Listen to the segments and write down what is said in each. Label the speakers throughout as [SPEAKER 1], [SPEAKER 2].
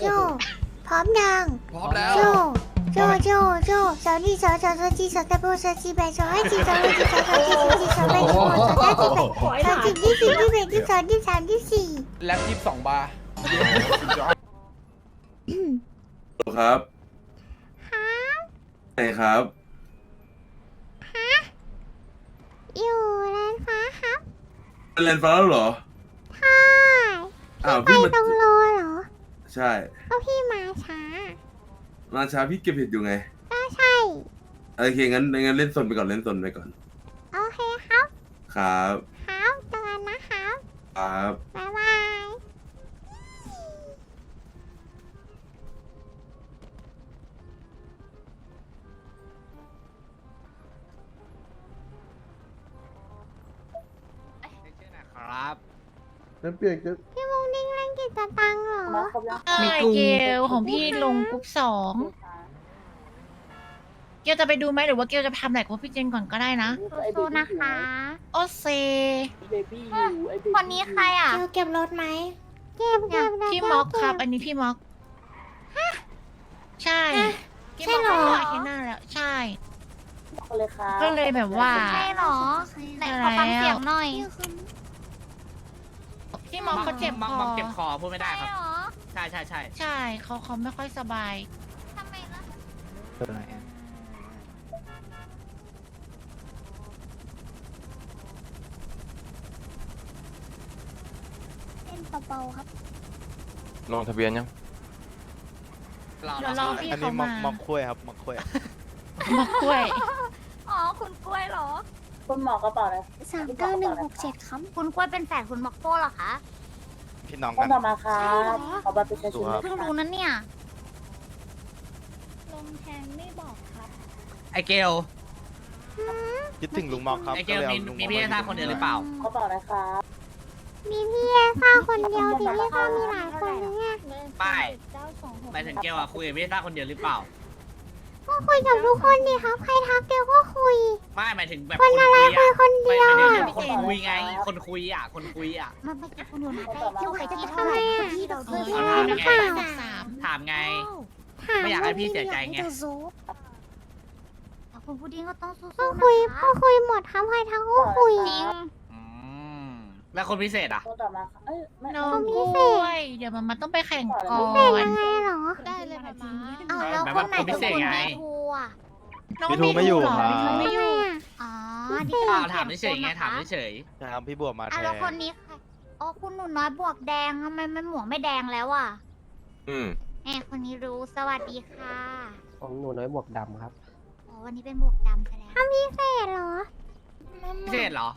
[SPEAKER 1] โจ พร้อมยัง
[SPEAKER 2] พร้อมแล้ว
[SPEAKER 1] โจ โจ โจ โจสาวนี่สาวสาวสาวจีสาวตะโบสาวจีแบสาวให้จีสาวให้จีสาวสาวจีสาวจีสาวแบสาวสาวจีแบสาวจีที่สี่ที่แบที่สองที่สามที่สี่
[SPEAKER 2] แล็บยี่สิบสองบาร์
[SPEAKER 3] ครับไหนครับ
[SPEAKER 1] อยู่ร้านฟ้าครับ
[SPEAKER 3] เล่นฟ้าแล้วเหรอ
[SPEAKER 1] ใช่
[SPEAKER 3] อ้าว
[SPEAKER 1] ไป
[SPEAKER 3] พี่มา
[SPEAKER 1] ตรงโลเหรอ
[SPEAKER 3] ใช่
[SPEAKER 1] ก็พี่มาช้า
[SPEAKER 3] มาช้าพี่เก็บเห็ดอยู่ไง
[SPEAKER 1] ก็ใช่
[SPEAKER 3] โอเคงั้นงั้นเล่นสนไปก่อนเล่นสนไปก่อน
[SPEAKER 1] โอเคครับ
[SPEAKER 3] ครับ
[SPEAKER 1] ครับเจอกันนะครับ
[SPEAKER 3] ครับ
[SPEAKER 1] บ๊ายบาย
[SPEAKER 2] ครับ
[SPEAKER 4] น้ำเปียกจะ
[SPEAKER 1] พี่มุงนิ่งเล่นกิจตัง เหรอ
[SPEAKER 5] เออเกลของพี่ลงกรุ๊ปสองเกลจะไปดูไหมหรือว่าเกลจะไปทำไหนกับพี่เจนก่อนก็ได้นะ
[SPEAKER 1] สู้ๆนะคะ
[SPEAKER 5] โอเซ
[SPEAKER 1] คนนี้ใครอะเจอเก็บรถไหมเก็บเก็บ
[SPEAKER 5] พี่ม็อกครับ อันนี้พี่ม็อกใช่พี่
[SPEAKER 1] ใช่
[SPEAKER 5] ม็อก
[SPEAKER 1] เหรอ
[SPEAKER 5] ก็เห็นหน้าแล้ว ใช่
[SPEAKER 6] เลยค่ะ
[SPEAKER 5] ก็เลยแบบว่า
[SPEAKER 1] ใช่เหรอไหน
[SPEAKER 5] ใช่
[SPEAKER 1] ขอฟัง
[SPEAKER 5] แล้ว
[SPEAKER 1] เสียงหน่อย
[SPEAKER 5] พี่ม็อกเขาเจ็บค
[SPEAKER 2] มั
[SPEAKER 5] อ
[SPEAKER 2] มัเจ็บคอพูดไม่ได้ครับ
[SPEAKER 1] ใช่เหรอ
[SPEAKER 2] ใช่ใช่ใช่
[SPEAKER 5] ใช่เขาเขาไม่ค่อยสบาย
[SPEAKER 1] ทำไมล่ะเล่นเบาๆครับ
[SPEAKER 7] ลงทะเบียนยัง
[SPEAKER 2] รอ
[SPEAKER 5] เดี๋ยวรอพี่
[SPEAKER 7] อัน
[SPEAKER 5] เขา
[SPEAKER 7] นี้มอ
[SPEAKER 5] มาก
[SPEAKER 7] มอกคุ้ยครับมอกคุ้ย
[SPEAKER 5] ม็อกกล้วย
[SPEAKER 1] อ๋อ คุณกล้วยเหรอ
[SPEAKER 6] คุณหมอกระเป๋าเลย
[SPEAKER 1] สามเก้าหนึ่งหกเจ็ดครับ คุณกล้วยเป็นแฝดคุณม็อกโป้เหรอคะ
[SPEAKER 7] พี่น้อง
[SPEAKER 6] ต้
[SPEAKER 7] กั
[SPEAKER 6] น
[SPEAKER 7] น
[SPEAKER 6] ต่อมาครั
[SPEAKER 1] ใช่
[SPEAKER 6] บ
[SPEAKER 1] เหรอ
[SPEAKER 6] ขอบัตรประชาชน
[SPEAKER 7] ครับ
[SPEAKER 1] เพิ่งรู้นั้นเนี่ย
[SPEAKER 2] ไอเกล
[SPEAKER 7] คิดถึงลุงมอกครับ
[SPEAKER 2] ไอเกล
[SPEAKER 7] ก็เลย
[SPEAKER 2] มี
[SPEAKER 7] อาลุง
[SPEAKER 2] มี
[SPEAKER 7] อก
[SPEAKER 2] พี่
[SPEAKER 7] มา
[SPEAKER 2] เอซ่าคนเดียวหรือเปล่า
[SPEAKER 6] กระเป๋าเลยครับ
[SPEAKER 1] มีพี่เอซ่าคนเดียวพี่เอซ่ามีหลายคนเลยเนี่ย
[SPEAKER 2] ป้าย หมายถึงเกลอะคุยกับพี่เอซ่าคนเดียวหรือเปล่า
[SPEAKER 1] ก็คุยกับทุกคนดีครับ ใครทักเดียวก็คุย
[SPEAKER 2] ไม่หมายถึงแบบ
[SPEAKER 1] คนอะไร
[SPEAKER 2] คุ
[SPEAKER 1] คุย
[SPEAKER 2] ย
[SPEAKER 1] คน
[SPEAKER 2] อะ
[SPEAKER 1] เดียว
[SPEAKER 2] ไม่
[SPEAKER 1] อะ
[SPEAKER 2] ไม่ถึงคนคุยไง คนคุยอะ คนคุยอะ
[SPEAKER 1] มันไม่ใช่คนอยู่นะคิวใครจะเท่าไหร่พี่เรา
[SPEAKER 5] เอ
[SPEAKER 1] ซื้อ
[SPEAKER 5] อ
[SPEAKER 1] พี่
[SPEAKER 2] เเรา
[SPEAKER 1] หรือเปล่า
[SPEAKER 5] บอกสาม
[SPEAKER 2] ถามไง
[SPEAKER 1] ถาม
[SPEAKER 2] ไม่อยากให้พี่เสียใจไง
[SPEAKER 1] คุณพุดดิ้งก็ต้องสู้ๆก็คุยก็คุยหมดครับใครทักก็คุยจริง
[SPEAKER 2] อืม แล้วคนพิเศษอะ
[SPEAKER 6] ต้นต่อมาค่ะเอ้ยไม่
[SPEAKER 5] น้อง
[SPEAKER 1] เขามี
[SPEAKER 5] ก
[SPEAKER 1] เศษ
[SPEAKER 5] ล้วย เดี๋ยวมันมันต้องไปแข่งก่อ
[SPEAKER 1] เป็น
[SPEAKER 5] น
[SPEAKER 1] ยังไงเหรอ
[SPEAKER 5] ได้เลยมามา
[SPEAKER 1] เอาแล้วคนไหนเป็นคนมีทัวร์
[SPEAKER 5] น้อง
[SPEAKER 7] พี่ทูไม่อยู่
[SPEAKER 5] เหร
[SPEAKER 7] ครับ
[SPEAKER 5] พี่ทูไม่อยู่
[SPEAKER 1] อ๋อ
[SPEAKER 2] อ้าวถามเฉยๆไงถามเฉย
[SPEAKER 7] ใช่ครับพี่บัวมาแท
[SPEAKER 1] อะ
[SPEAKER 7] น
[SPEAKER 1] แล้วคนนี้ใครอ๋อคุณหนูน้อยบวกแดงทำไมมันหมวกไม่แดงแล้วอะ
[SPEAKER 7] อืม
[SPEAKER 1] แหมคนนี้รู้สวัสดีค่ะ
[SPEAKER 8] ของหนูน้อยบวกดำครับ
[SPEAKER 1] อ๋อวันนี้เป็นบวกดำซะแล้วทำพิเศษเหรอ
[SPEAKER 2] ๆพิเศษเหรอ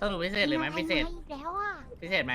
[SPEAKER 2] สรุปพิเศษหรือไม่พิเศษ
[SPEAKER 1] อีกแล้วอะ
[SPEAKER 2] พิเศษไหม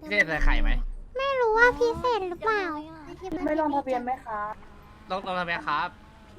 [SPEAKER 2] พิเศษใส่ไข่ไหม
[SPEAKER 1] ไม่รู้ว่าพิเศษหรือเปล่า
[SPEAKER 6] ไม่ลงทะเบียนไหมคะ
[SPEAKER 2] ลงลงทะเบียนครับ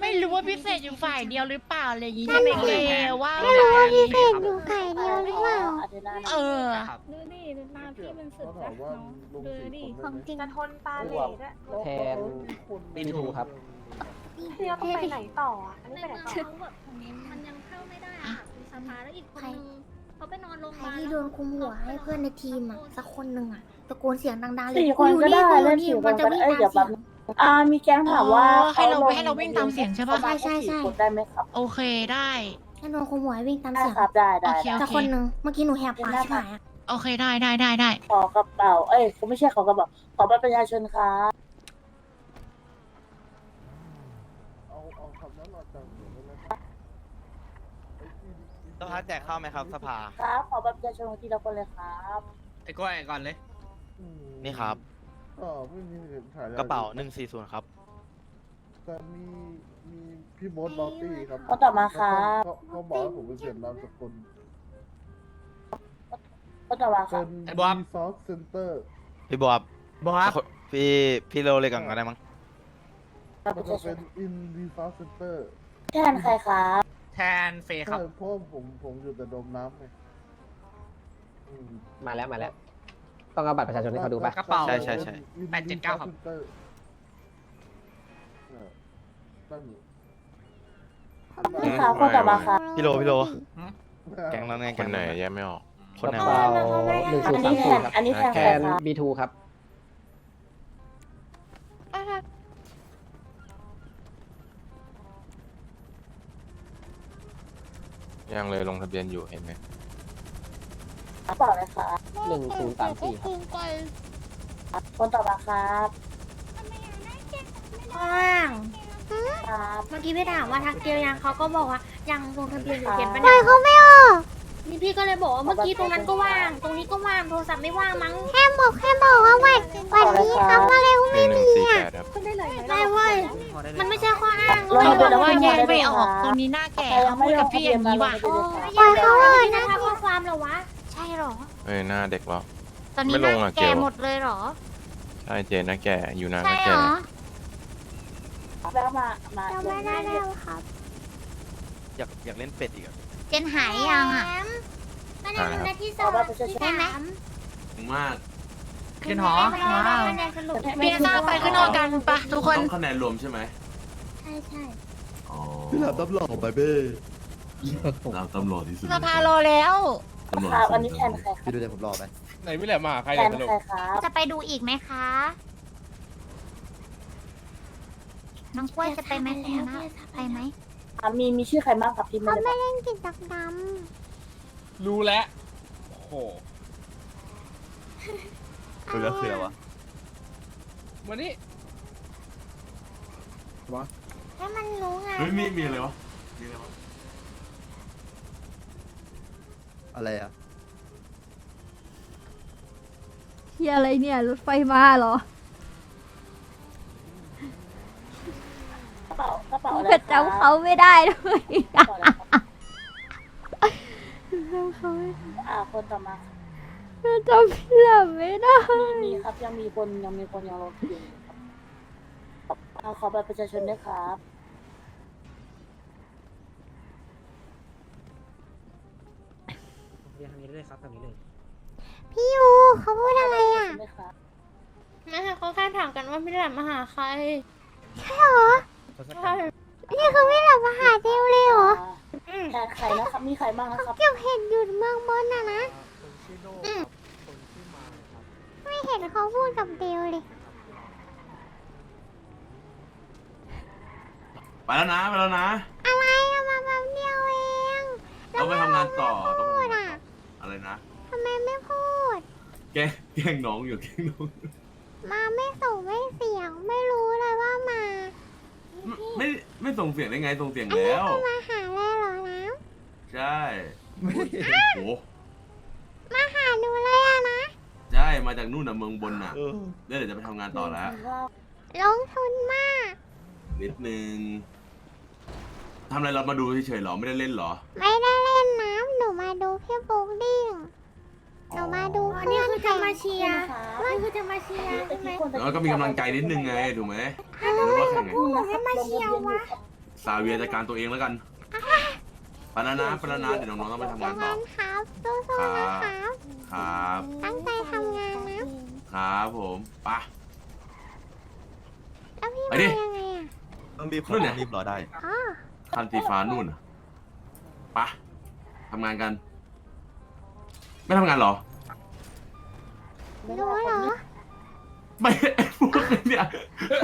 [SPEAKER 5] ไม่รู้ว่าพิเศษอยู่ฝ่ายเดียวหรือเปล่าอะไรอย่างงี้ใช่ไหมเกลว่า
[SPEAKER 2] ไม่รู้ว่าพิ
[SPEAKER 1] พิเศษอยู่ไข่เดียวหรือเปล่า
[SPEAKER 6] อาทิตย์หน้านะ
[SPEAKER 5] เออ
[SPEAKER 2] ครับ
[SPEAKER 4] ดูดิหน้าพี่มันสุดแล้วเนาะดูดิ
[SPEAKER 1] ของจริง
[SPEAKER 9] จะทนตาเหล่ด้วย
[SPEAKER 8] แทน
[SPEAKER 2] ปีทู
[SPEAKER 8] ครับ
[SPEAKER 9] พี่เราต้องไปไหนต่ออะอันนี้ไปไหนต่อ
[SPEAKER 10] มันยังเข้าไม่ได้อะมีส ภาแล้วอีกคนนึงเขาไปนอนโรงพยา
[SPEAKER 1] ใคร
[SPEAKER 10] บาล
[SPEAKER 1] ที่โดนคุมหัวให้เพื่อนในทีมอะสักคนหนึ่งอะตะโกนเสียงดังๆเลย
[SPEAKER 6] สี่คนก็ได้
[SPEAKER 1] กู
[SPEAKER 6] เล่น
[SPEAKER 1] อยู่
[SPEAKER 6] สี่
[SPEAKER 1] นี่
[SPEAKER 6] ค
[SPEAKER 1] มัน
[SPEAKER 6] น
[SPEAKER 1] จะ
[SPEAKER 6] ก็
[SPEAKER 1] วิ่
[SPEAKER 6] ได้
[SPEAKER 1] ง
[SPEAKER 6] เอ้ย
[SPEAKER 1] ตาม
[SPEAKER 6] เดี๋ยว
[SPEAKER 1] เสี
[SPEAKER 6] แป๊
[SPEAKER 1] ย
[SPEAKER 6] บ
[SPEAKER 1] ง
[SPEAKER 6] อ่ามีแก๊งถามว่า
[SPEAKER 5] อ๋อให้เรา
[SPEAKER 6] ขลง
[SPEAKER 5] ให้เราวิ่งตามเสียงใช่ปะ
[SPEAKER 1] ใช่ใช่ใช่
[SPEAKER 6] กดได้ไหมครับ
[SPEAKER 5] โอเคได้
[SPEAKER 1] ให้โดนคุมหัวให้วิ่งตาม
[SPEAKER 6] ได้
[SPEAKER 1] เสียง
[SPEAKER 6] ครับได้ได้
[SPEAKER 5] โอเค
[SPEAKER 6] ได้
[SPEAKER 1] แต่คนหนึ่งเมื่อกี้หนูแหบปากใช่ไหมอะ
[SPEAKER 5] โอเคได้ได้ได้ได้
[SPEAKER 6] ขอกระเป๋า เอ้ยเขาไม่ใช่ขอกระเป๋าขอบัตรประชาชนครับ
[SPEAKER 4] เอาเอาคำนั้นออกจากหัวไปเลยครับไอ้ ที่ที่
[SPEAKER 7] ต้องพักแจกข้าวไหมครับสภา
[SPEAKER 6] ครับขอบัตรประชาชนของทีละคนเลยครับ
[SPEAKER 2] ไอ้กล้วยก่อนเลย
[SPEAKER 4] อืม
[SPEAKER 7] นี่ครับ
[SPEAKER 4] ก็ไม่มีเหตุฉาย
[SPEAKER 7] กระเป๋า140ครับ
[SPEAKER 4] แต่มีมีพี่โบ๊ทบอลตี้ครับ
[SPEAKER 6] ก็ต่อมาครับ
[SPEAKER 4] เขาเขาบอกให้ผมไปเสียนนามสกุล
[SPEAKER 6] ก็ต่อมาค
[SPEAKER 4] เป็
[SPEAKER 6] รับ
[SPEAKER 4] น
[SPEAKER 2] ไอ้บ๊อบ
[SPEAKER 4] รีซอสเซ็นเตอร์
[SPEAKER 7] พี่บัว
[SPEAKER 2] บอส
[SPEAKER 7] พี่พี่โรเลยก่อนก็ได้มั้ง
[SPEAKER 6] บัตรป
[SPEAKER 4] แล้ว
[SPEAKER 6] ระ
[SPEAKER 4] ก็
[SPEAKER 6] ชาช
[SPEAKER 4] เป็นนอินรีซอสเซ็นเตอร์
[SPEAKER 6] แทนใครครับ
[SPEAKER 2] แทนเฟย์ค
[SPEAKER 4] ใช่
[SPEAKER 2] รับ
[SPEAKER 4] เพราะว่าผมผมอยู่แต่โดมน้ำไงอืม
[SPEAKER 8] มาแล้วมาแล้ว ต้องเอาบัตรประชาชนให้เขาดูปะ
[SPEAKER 2] กระเป๋า
[SPEAKER 7] ใช่ใช่ใช่
[SPEAKER 2] แปดเจ็ดเก้าครับ
[SPEAKER 4] เออนั่นอยู่
[SPEAKER 6] นี่ครับก็ต่อมาครับ
[SPEAKER 7] พี่โรพี่โร
[SPEAKER 2] หืม
[SPEAKER 7] แก๊งเราไงคแก๊นงไหนเราแยกไม่ออก
[SPEAKER 2] อื
[SPEAKER 7] คน
[SPEAKER 11] ก
[SPEAKER 7] ไหน
[SPEAKER 11] ระ
[SPEAKER 7] วะ
[SPEAKER 11] เป๋าหนึ่ง
[SPEAKER 6] อั
[SPEAKER 11] ศู
[SPEAKER 6] น
[SPEAKER 11] นย์
[SPEAKER 6] นี้
[SPEAKER 11] สาม
[SPEAKER 6] แท
[SPEAKER 11] ศูนย์ครับ
[SPEAKER 6] นอันนี้แทน
[SPEAKER 11] แค
[SPEAKER 6] ใคร
[SPEAKER 11] น
[SPEAKER 6] ครับ
[SPEAKER 11] บีทูครับ
[SPEAKER 7] ยังเลยลงทะเบียนอยู่เห็นไหม
[SPEAKER 6] กระเป๋าเลยครับ
[SPEAKER 11] หนึ่งศูนย์สามสี่ครับ
[SPEAKER 6] คนต่อมาครับ
[SPEAKER 10] ว่าง
[SPEAKER 6] ครับ
[SPEAKER 10] เมื่อกี้พี่ถามว่าทักเดียวยังเขาก็บอกว่ายังลงทะเบียนอยู่เห็นปะ
[SPEAKER 1] ปล่
[SPEAKER 10] เนี่
[SPEAKER 1] อย
[SPEAKER 10] ย
[SPEAKER 1] เขาไม่ออก
[SPEAKER 10] นี่พี่ก็เลยบอกว่าเมื่อกี้ตรงนั้นก็ว่าง ตรงนี้ก็ว่าง โทรศัพท์ไม่ว่างมั้ง
[SPEAKER 1] แค่บอกแค่บอกว่าวันวันนี้ครับอะไรก็
[SPEAKER 7] ห
[SPEAKER 1] ไม่
[SPEAKER 7] นึ่งหนึ่ง
[SPEAKER 1] มี
[SPEAKER 7] สี่
[SPEAKER 1] อะ
[SPEAKER 7] แปดครับ
[SPEAKER 10] ก็ได้เลย
[SPEAKER 12] ได้เว้ย
[SPEAKER 10] มันไม่ใช่ข้ออ้าง
[SPEAKER 6] ลง
[SPEAKER 12] เขา
[SPEAKER 6] ทะ
[SPEAKER 12] บ
[SPEAKER 6] เบีย
[SPEAKER 12] อนก
[SPEAKER 6] แล้ว
[SPEAKER 12] ว่า
[SPEAKER 6] ไม่
[SPEAKER 12] แย
[SPEAKER 6] ได้
[SPEAKER 12] กไม่ออก
[SPEAKER 6] ครับ
[SPEAKER 12] ตรงนี้หน้าแก่
[SPEAKER 6] ใครยั
[SPEAKER 12] เขา
[SPEAKER 6] ง
[SPEAKER 12] พู
[SPEAKER 6] ไม่
[SPEAKER 12] ด
[SPEAKER 6] ล
[SPEAKER 12] กับ
[SPEAKER 6] งทะ
[SPEAKER 12] พี่อ
[SPEAKER 6] เบียน
[SPEAKER 12] ย่าง
[SPEAKER 6] มา
[SPEAKER 12] นี้
[SPEAKER 6] ลง
[SPEAKER 12] ว่ะ
[SPEAKER 6] ทะเบียนเลย
[SPEAKER 1] ปล่อยเขาเลย
[SPEAKER 10] นะ
[SPEAKER 1] นะ
[SPEAKER 10] ข้อความเหรอวะ
[SPEAKER 1] ใช่หรอ
[SPEAKER 7] เอ้ยหน้าเด็กเหรอ
[SPEAKER 12] ตอนนี้
[SPEAKER 7] ไม่
[SPEAKER 12] ห
[SPEAKER 7] ล
[SPEAKER 12] น้าง
[SPEAKER 7] อะ
[SPEAKER 12] แก่
[SPEAKER 7] เกล
[SPEAKER 12] หมดเลยเหรอ
[SPEAKER 7] ใช่เจนหน้าแก่อยู่นานห
[SPEAKER 12] ใช่
[SPEAKER 7] น้า
[SPEAKER 12] เหร
[SPEAKER 7] แก่
[SPEAKER 12] อ
[SPEAKER 6] แล้วมา มา
[SPEAKER 1] เราไม่ได้แล้วครับ
[SPEAKER 7] อยากอยากเล่นเป็ดอีกอะ
[SPEAKER 1] เจนหายยังอะ
[SPEAKER 10] คะแนนเป็นนาที่สองที่สาม
[SPEAKER 3] มาก
[SPEAKER 2] ขึ้นหอ
[SPEAKER 10] คะแนนสรุป
[SPEAKER 12] เบียร์ซ่าไปขึ้นนอนกันปะทุกคน
[SPEAKER 3] ต้องคะแนนรวมใช่ไหม
[SPEAKER 10] ใช่ใช่
[SPEAKER 3] อ๋อ
[SPEAKER 4] พี่หลับตับหล่อไปเบ้
[SPEAKER 3] เราตำรวจที่สุด
[SPEAKER 12] สภารอแล้ว
[SPEAKER 3] ตำรวจ
[SPEAKER 6] ครับอันนี้แทนใครครับ
[SPEAKER 4] พี่ดูเดี๋ยวผมรอไป
[SPEAKER 8] ไหนไม่แหละมาหาใคร
[SPEAKER 6] แท
[SPEAKER 8] เนี่ย
[SPEAKER 6] น
[SPEAKER 8] สรุป
[SPEAKER 6] ใครครับ
[SPEAKER 1] จะไปดูอีกไหมคะน้องกล้วยจะไปไหมคุณนะไปไหม
[SPEAKER 6] อะมีมีชื่อใครบ้างครับที่ไม่
[SPEAKER 1] เขา
[SPEAKER 6] ได้
[SPEAKER 1] ไม่เล่นกิจกรรม
[SPEAKER 8] รู้แล้วโอ้โห
[SPEAKER 7] คือแล้วคืออะไรวะ
[SPEAKER 8] วันนี้
[SPEAKER 1] ให้มันรู้ไง
[SPEAKER 3] เฮ้ยมีมีอะไรวะมีอะไรวะ
[SPEAKER 4] อะไรอะ
[SPEAKER 13] เฮียอะไรเนี่ย รถไฟมาเหรอ
[SPEAKER 6] ป๋ากระเป๋าอะไร
[SPEAKER 13] เกิดจำเขาไม่ได้ด้วย
[SPEAKER 6] กระเป๋าอะไรครับ
[SPEAKER 13] จำเขาไม่
[SPEAKER 6] อ่าคนต่อมา
[SPEAKER 13] จำพี่หลับไม่ได้
[SPEAKER 6] มีมีครับยังมีคนยังมีคนยังลงทะเบียนอยู่ครับอ่าขอบัตรประชาชนด้วยครับ
[SPEAKER 1] พี่ยูเขาพูดอะไรอะ
[SPEAKER 6] ด้วยครับ
[SPEAKER 10] ไม่ใช่เขาแค่ถามกันว่าพี่แหลมมาหาใคร
[SPEAKER 1] ใช่เหรอ
[SPEAKER 10] ใช่
[SPEAKER 1] นี่คือไม่หลับมาหาเดวเลยเหรอ
[SPEAKER 6] อ่าแทนใครนะครับ มีใครบ้างนะครับ
[SPEAKER 1] เก็บเห็ดอยู่เมืองบนน่ะนะไม่เห็นเขาพูดกับเดวเลย
[SPEAKER 3] ไปแล้วนะไปแล้วนะ
[SPEAKER 1] อะไรอะมาแบบเดียวเอง
[SPEAKER 3] ต้องไปทำงานต่อต้องไป
[SPEAKER 1] พูด
[SPEAKER 3] ทำงาน
[SPEAKER 1] อะ
[SPEAKER 3] ต่ออะไรนะ
[SPEAKER 1] ทำไมไม่พูด
[SPEAKER 3] แกล้งแกล้งน้องอยู่แกล้งน้อง
[SPEAKER 1] มาไม่ส่งไม่เสียงไม่รู้เลยว่ามา
[SPEAKER 3] ไม่ไม่ส่งเสียงได้ไงส่งเสียง
[SPEAKER 1] อันนี้
[SPEAKER 3] แล้ว
[SPEAKER 1] คือมาหาเลยเหรอนะ
[SPEAKER 3] ใช่โอ้โห
[SPEAKER 1] มาหาหนูเลยอะนะ
[SPEAKER 3] ใช่มาจากนู่นน่ะเมืองบนน่ะแล้วเดี๋ยวจะไปทำงานต่อแล้ว
[SPEAKER 1] ลงทุนมาก
[SPEAKER 3] นิดนึงทำอะไรเรามาดูเฉยๆเหรอไม่ได้เล่นเหรอ
[SPEAKER 1] ไม่ได้เล่นน้ำหนูมาดูพี่บุ๊กดิ้ง หนูมาดู
[SPEAKER 10] อัน
[SPEAKER 1] เพื่
[SPEAKER 10] นี้
[SPEAKER 1] อน
[SPEAKER 10] คือจะมาเชียร์
[SPEAKER 6] ครับ
[SPEAKER 10] นี่คือจะมาเชียร์ใช่ไหม
[SPEAKER 3] แล้วก็มีกำลังใจนิดนึงไงถูกไหมหรือว่าแข่งไง
[SPEAKER 6] ให้มาเชียร์วะ
[SPEAKER 3] ซาเวียจัดการตัวเองแล้วกันปานานะปานานะเดี๋ยวน้องๆต้องไปทำงานต่อ
[SPEAKER 1] งานครับสู้ๆนะครับ
[SPEAKER 3] ครับ
[SPEAKER 1] ตั้งใจทำงานนะครับ
[SPEAKER 3] ผมไปะ
[SPEAKER 1] แล้วพี่
[SPEAKER 3] ไป
[SPEAKER 1] มา
[SPEAKER 3] ดิ
[SPEAKER 1] ยังไงอะ
[SPEAKER 7] ต้องรีบ
[SPEAKER 3] นู่นเนี่ย
[SPEAKER 7] รีบรอได้
[SPEAKER 1] อ๋อ
[SPEAKER 3] คันสีฟ้านู่นน่ะไปะทำงานกัน ไม่ทำงานเหรอ
[SPEAKER 1] รู้เหรอ
[SPEAKER 3] ไม่ไอ้พวกเนี่ย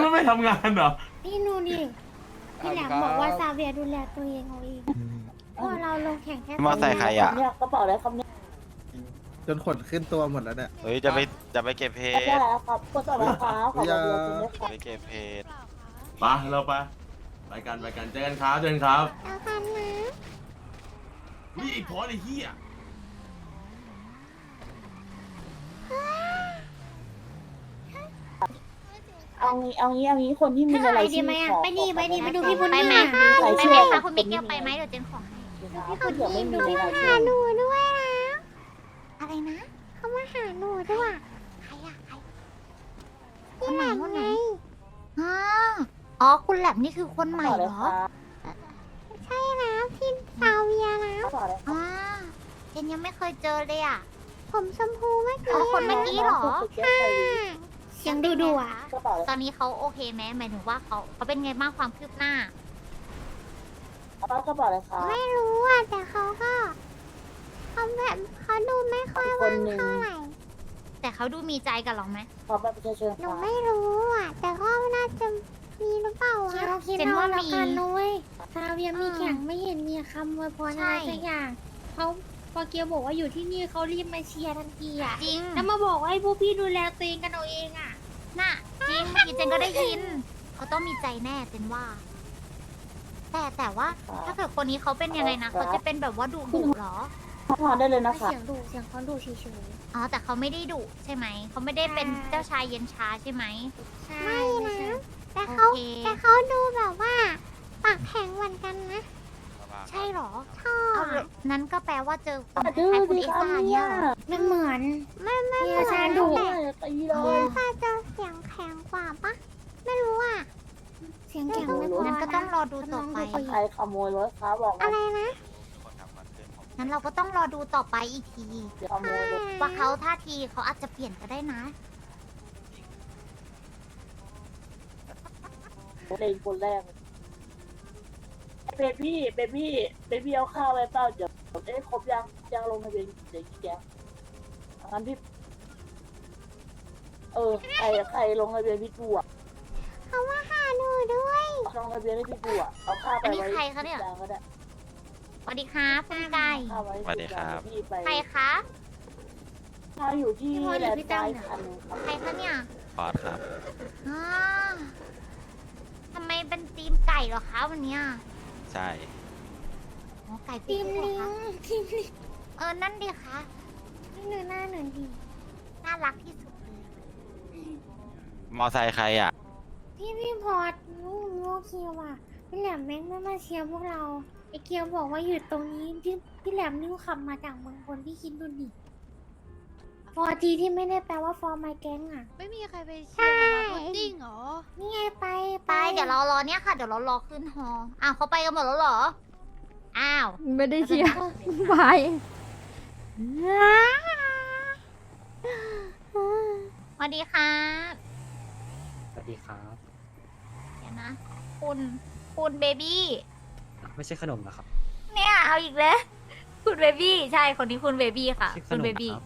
[SPEAKER 3] มันไม่ทำงานเหรอ
[SPEAKER 10] พี่นูดิพี่แหลมบอกว่าซาเวียดูแลตัวเองเอาเองพอเราลงแข่งแค่
[SPEAKER 7] มาใส่ใครอะ
[SPEAKER 6] เนี่ยกระเป๋าอะไรครับเนี่ย
[SPEAKER 4] จนขนขึ้นตัวหมดแล้วเนี่ย
[SPEAKER 7] เฮ้ยจะไปจะไปเก็บเพ
[SPEAKER 6] ไม่
[SPEAKER 7] ช
[SPEAKER 6] ใช่
[SPEAKER 7] ร
[SPEAKER 6] แล้วครับคนต่อมาครับขอบัตรประชาชนด้วยค
[SPEAKER 7] จะ
[SPEAKER 6] รับ
[SPEAKER 7] ไปเก็บเพชร
[SPEAKER 3] ไปะเราไปะไปกันไปกันเจอกันครับเจอกันครับ
[SPEAKER 1] แล้วกันนะ
[SPEAKER 3] นี่ไอ้พอสไอ้เหี้ย
[SPEAKER 6] เอางี้เอางี้เอางี้คนที่มี
[SPEAKER 10] ถ้า
[SPEAKER 6] อะไร
[SPEAKER 10] ไอเดี
[SPEAKER 6] ชื่
[SPEAKER 10] ย
[SPEAKER 6] อ
[SPEAKER 10] ไหมอะ
[SPEAKER 6] ขอ
[SPEAKER 10] ไปดีไปดีไปดูพี่บุญ
[SPEAKER 1] ไป
[SPEAKER 10] นี่
[SPEAKER 1] ไหม
[SPEAKER 10] อะ
[SPEAKER 1] คะ
[SPEAKER 6] ใส่
[SPEAKER 1] ไป
[SPEAKER 6] ชื่
[SPEAKER 1] ไหม
[SPEAKER 6] อ
[SPEAKER 1] คะคุณมิเกลไปไหมเดี๋ยวเจนขอให้
[SPEAKER 6] ถ้าเกิดไม่มีราย
[SPEAKER 1] มา
[SPEAKER 6] ชื่
[SPEAKER 1] หา
[SPEAKER 6] อ
[SPEAKER 1] หนูด้วยนะ อะไรนะเขามาหาหนูด้วย ใครอะใครพี่แหลมไงอ๋ออ๋อคุณแหลมนี่คือคนใหม่เหรอใช่นะพี่ซาเวียนะ
[SPEAKER 6] กระเป๋าอะไร
[SPEAKER 1] อ๋อเจนยังไม่เคยเจอเลยอะผมชมพูเมื่อกี้คนเมื่อกี้เหรอค่ะ
[SPEAKER 10] เสี ยงดูดูอะ
[SPEAKER 6] กระเป๋าอะไร
[SPEAKER 1] ตอนนี้เขาโอเคไหมหมายถึงว่าเขาเขาเป็นไงบ้างความคืบหน้า
[SPEAKER 6] กระเป๋าอะไรครับ
[SPEAKER 1] ไม่รู้อะแต่เขาก็เขาแบบเขาดูไม่ค่อย
[SPEAKER 6] อีกค
[SPEAKER 1] ว่านง
[SPEAKER 6] หนึ่ง
[SPEAKER 1] เท่าไหร่
[SPEAKER 12] แต่เขาดูมีใจกับเราไหม
[SPEAKER 6] ขอบัตรประชาชน
[SPEAKER 1] หนู
[SPEAKER 6] ค่ะ
[SPEAKER 1] ไม่รู้อะ แต่ก็น่าจะมีหรือเปล่า
[SPEAKER 10] คิด
[SPEAKER 1] อะ
[SPEAKER 10] เอาคิด
[SPEAKER 12] เจน
[SPEAKER 10] เอา
[SPEAKER 12] ว่า
[SPEAKER 10] แล้ว
[SPEAKER 12] มี
[SPEAKER 10] กันนุ้ยซาเวียมี
[SPEAKER 12] เออ
[SPEAKER 10] แข่งไม่เห็นมีคำอวยพร
[SPEAKER 12] ใช่
[SPEAKER 10] อะไรสักอย่างเขา พอเกียวบอกว่าอยู่ที่นี่เขารีบมาเชียร์ทันทีอะ
[SPEAKER 12] จริง
[SPEAKER 10] แล้วมาบอกว่าให้พวกพี่ดูแลตัวเองกันเอาเองอะ
[SPEAKER 12] น่ะจริงเมื่อกี้เจนก็ได้ยิน เขาต้องมีใจแน่เจนว่า แต่แต่ว่า ถ้าเกิดคนนี้เขาเป็นยังไงนะเขาจะเป็นแบบว่าดุดุเหรอ
[SPEAKER 6] ทานได้เลยนะคะ
[SPEAKER 10] เสียงดุเสียงเขาดุเฉย
[SPEAKER 12] อ๋อแต่เขาไม่ได้ดุใช่ไหมเขาไม่ได้เป็น
[SPEAKER 10] ใช่
[SPEAKER 12] เจ้าชายเย็นชาใช่ไหม
[SPEAKER 10] ๆใช่
[SPEAKER 1] ไม่
[SPEAKER 10] ไม่
[SPEAKER 1] นะ
[SPEAKER 10] ใช่
[SPEAKER 1] แต่
[SPEAKER 12] โอ
[SPEAKER 1] เขา
[SPEAKER 12] เค
[SPEAKER 1] แต่เขาดูแบบว่า ปากแข็งเหมือนกันนะ
[SPEAKER 12] ใช่เหรอ
[SPEAKER 1] ชอ
[SPEAKER 12] เอา
[SPEAKER 1] บ
[SPEAKER 12] เลยนั้นก็แปลว่าเจอคนค
[SPEAKER 6] ดื้อ
[SPEAKER 12] ล้ายๆคุณ
[SPEAKER 6] ดี
[SPEAKER 12] เอ
[SPEAKER 6] ค่ะ
[SPEAKER 12] ซ่า
[SPEAKER 6] เนี่
[SPEAKER 12] เนี่ยยเหรอ
[SPEAKER 10] ไม่เหมือน
[SPEAKER 1] ไม่ไม่
[SPEAKER 10] เมี
[SPEAKER 1] เหมื
[SPEAKER 10] ย
[SPEAKER 1] อน
[SPEAKER 10] ชา
[SPEAKER 1] แต่
[SPEAKER 10] ดุ
[SPEAKER 6] ตีเล
[SPEAKER 1] เอย
[SPEAKER 6] ย
[SPEAKER 1] ซ่าจะเสียงแข็งกว่าปะไม่รู้อะ
[SPEAKER 10] เสียงแข็งไม่พอ
[SPEAKER 12] งั้นก็ต้องรอดูต่อไป
[SPEAKER 10] น้ง
[SPEAKER 6] ใครขโมยรถคะบอกมา
[SPEAKER 1] อะไรนะ
[SPEAKER 12] งั้นเราก็ต้องรอดูต่อไปอีกที
[SPEAKER 6] ขโมยรถ
[SPEAKER 12] ว่าเขาท่าทีเขาอาจจะเปลี่ยนก็ได้นะ
[SPEAKER 6] เลงคนแรก เบบี้เบบี้เบบี้เอาข้าวไว้เปล่าเดี๋ยวเอ๊ะครบยังยังลงทะเบียนเดี๋ยวกี่แกงั้นพี่เออใครใครลงทะเบียนพี่ปูอะ
[SPEAKER 1] เขามาหาหนูด้วย
[SPEAKER 6] ลงทะเบียนให้พี่ปูอะเอาข้าวไป
[SPEAKER 12] อันนี้
[SPEAKER 6] ไว้
[SPEAKER 12] ใครคะเนี่ย
[SPEAKER 6] ที่กลางก็ได้
[SPEAKER 12] สวัสดีครับคุณไก่
[SPEAKER 6] ข้าวไว้
[SPEAKER 7] สวัสดีครับ
[SPEAKER 6] ที่ไป
[SPEAKER 12] ใครคะ
[SPEAKER 6] ข้าวอยู่ที่แหลมซ้ายคันหนึงครับ
[SPEAKER 12] ใครคะเนี่ย
[SPEAKER 7] ปอดครับ
[SPEAKER 12] อ๋อทำไมเป็นตีมไก่เหรอคะวันเนี้ย
[SPEAKER 7] ใช่
[SPEAKER 12] อ๋อไก่
[SPEAKER 10] ที
[SPEAKER 12] ปิ๊
[SPEAKER 10] ม
[SPEAKER 12] กเหร
[SPEAKER 10] ลิ
[SPEAKER 12] องคะ
[SPEAKER 10] ทีมลิง
[SPEAKER 12] เออนั่นดิคะ
[SPEAKER 10] นี่หนูหน้าหนูดี
[SPEAKER 12] น่ารักที่สุดเลย
[SPEAKER 7] มอไซค์ใครอะ
[SPEAKER 10] พี่พี่พอร์ตลูกลูกเคียวอะพี่แหลมแม่งไม่มาเชียร์พวกเราไอเคียวบอกว่าอยู่ตรงนี้พี่พี่แหลมนิ้วขับมาจากเมืองคนพี่คิดดูดิ ฟอร์ทีที่ไม่ได้แปลว่าฟอร์มาแก๊งอะ
[SPEAKER 13] ไม่มีใครไป
[SPEAKER 1] ใช่
[SPEAKER 13] จริงเหรอ
[SPEAKER 10] นี่ไงไป
[SPEAKER 12] ไปเดี๋ยวเรารอเนี่ยค่ะ เดี๋ยวเรารอขึ้นฮออ้าวเขาไปกันหมดแล้วเหรอ อ้าว
[SPEAKER 13] ไม่ได้เชียร์ไป
[SPEAKER 12] สวัสดีครับ
[SPEAKER 11] สวัสดีครับ
[SPEAKER 12] เดี๋ยวนะ คุณคุณเบบี้
[SPEAKER 11] ไม่ใช่ขนมนะครับ
[SPEAKER 12] เนี่ยเอาอีกแล้ว คุณเบบี้ใช่คนนี้คุณเบบี้ค่ะ
[SPEAKER 11] ชื่อข
[SPEAKER 12] คุณ
[SPEAKER 11] นม
[SPEAKER 12] เบ
[SPEAKER 11] นะ
[SPEAKER 12] บี้
[SPEAKER 11] ครับ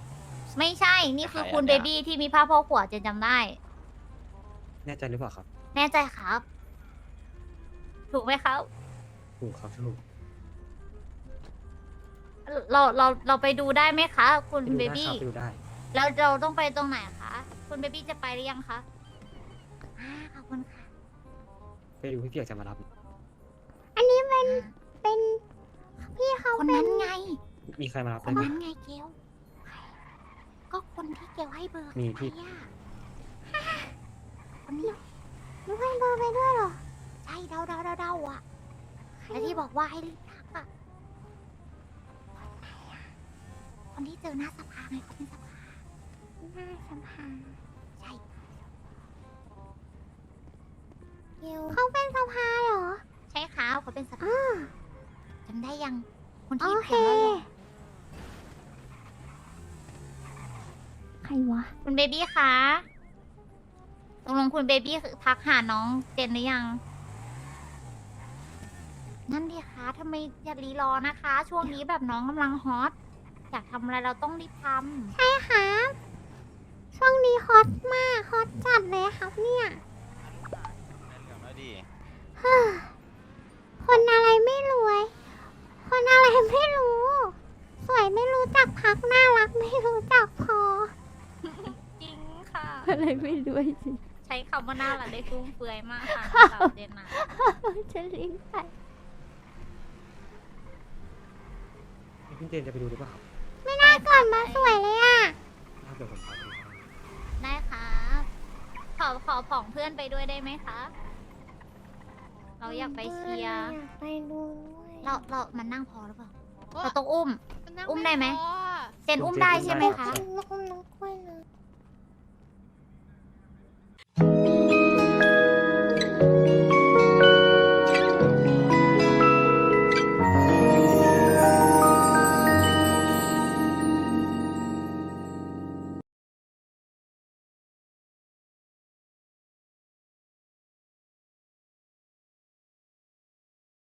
[SPEAKER 12] ไม่ใช่ นี่คือ
[SPEAKER 7] ใครอะ
[SPEAKER 12] คุณ
[SPEAKER 7] เนี่
[SPEAKER 12] เบ
[SPEAKER 7] ย
[SPEAKER 12] บี้ที่มีผ้าโพกหัวเจนจำได้
[SPEAKER 11] แน่ใจหรือเปล่าครับ
[SPEAKER 12] แน่ใจครับ ถูกไหมครับ
[SPEAKER 11] ถูกครับถูก
[SPEAKER 12] เราเราเราไปดูได้ไหมคะ คุณ
[SPEAKER 11] ไปดู
[SPEAKER 12] เบ
[SPEAKER 11] ได้
[SPEAKER 12] บี้
[SPEAKER 11] ครับไปดูได้
[SPEAKER 12] แล้วเราต้องไปตรงไหนคะ คุณเบบี้จะไปหรือยังคะอ่าขอบคุณค่ะ
[SPEAKER 11] ไปดูพี่เปียกจะมารับ
[SPEAKER 1] อันนี้เป็นเป็นพี่เขา
[SPEAKER 12] คน
[SPEAKER 1] เป็
[SPEAKER 12] นั้นนไง
[SPEAKER 11] มีใครมารับ
[SPEAKER 12] ค
[SPEAKER 11] ได้
[SPEAKER 12] น
[SPEAKER 11] ไหม
[SPEAKER 12] นั้นไงเกล ก็คนที่เกลให้เบอร์
[SPEAKER 11] มีพี่
[SPEAKER 12] ไปอะคนนี้
[SPEAKER 1] หนูให้เบอร์ไปด้วยเหรอ
[SPEAKER 12] ใช่เดาเดาเดาเดาอะแล้วที่บอกว่าให้รีบทักอะคนที่เจอหน้าสภาไงคนที่สภา
[SPEAKER 1] หน้าสัมภา
[SPEAKER 12] ใช่
[SPEAKER 10] เกียว
[SPEAKER 1] เขาเป็นสภาเหรอ
[SPEAKER 12] ใช่ค่ะเขาเป็นสภา
[SPEAKER 1] อ่า
[SPEAKER 12] จำได้ยังคน
[SPEAKER 1] โอ
[SPEAKER 12] ที่
[SPEAKER 1] เค
[SPEAKER 12] เขียนว่าอะ
[SPEAKER 1] ใครวะ
[SPEAKER 12] คุณเบบี้คะตกลงคุณเบบี้ทักหาน้องเจนหรือยัง นั่นดีคะทำไมอย่ารีรอนะคะ ช่วงนี้แบบน้องกำลังฮอต อยากทำอะไรเราต้องรีบท
[SPEAKER 1] ใช่ครับช่วงนี้ฮอตมากฮอตจัดเลยครับเนี่ย
[SPEAKER 7] เหลืองแล้วดิ
[SPEAKER 1] ฮ่าคนอะไรไม่รวย คนอะไรไม่รู้ สวยไม่รู้จักพักน่ารักไม่รู้จักพอำ
[SPEAKER 12] จริงค่ะ
[SPEAKER 13] อะไรไม่ด้วยสิ
[SPEAKER 12] ใช้คำว่าน่ารักได้ฟุ่มเฟือยมากค่ะสาวเจนนะ
[SPEAKER 1] จะลิงก์ไป
[SPEAKER 11] พี่เจนจะไปดูหรือเปล่าครับ
[SPEAKER 1] ไม่น่าเกิดมาสวยเลยอะ
[SPEAKER 11] ถ้าเดี๋ยวผมพาไปดูให้
[SPEAKER 12] ได้ค่ะขอขอผองเพื่อนไปด้วยได้ไหมคะ เราอยากไปเชียร์
[SPEAKER 10] อยากไปดูด้วย
[SPEAKER 12] เราเรามันนั่งพอหรือเปล่าเราต้องอุ้ม อุ้มได้ไหม
[SPEAKER 13] พอ
[SPEAKER 12] เจนอุ้มได้ใช่ไหมคะ
[SPEAKER 10] อุ้มน้องอุ้มน้อง Thank you.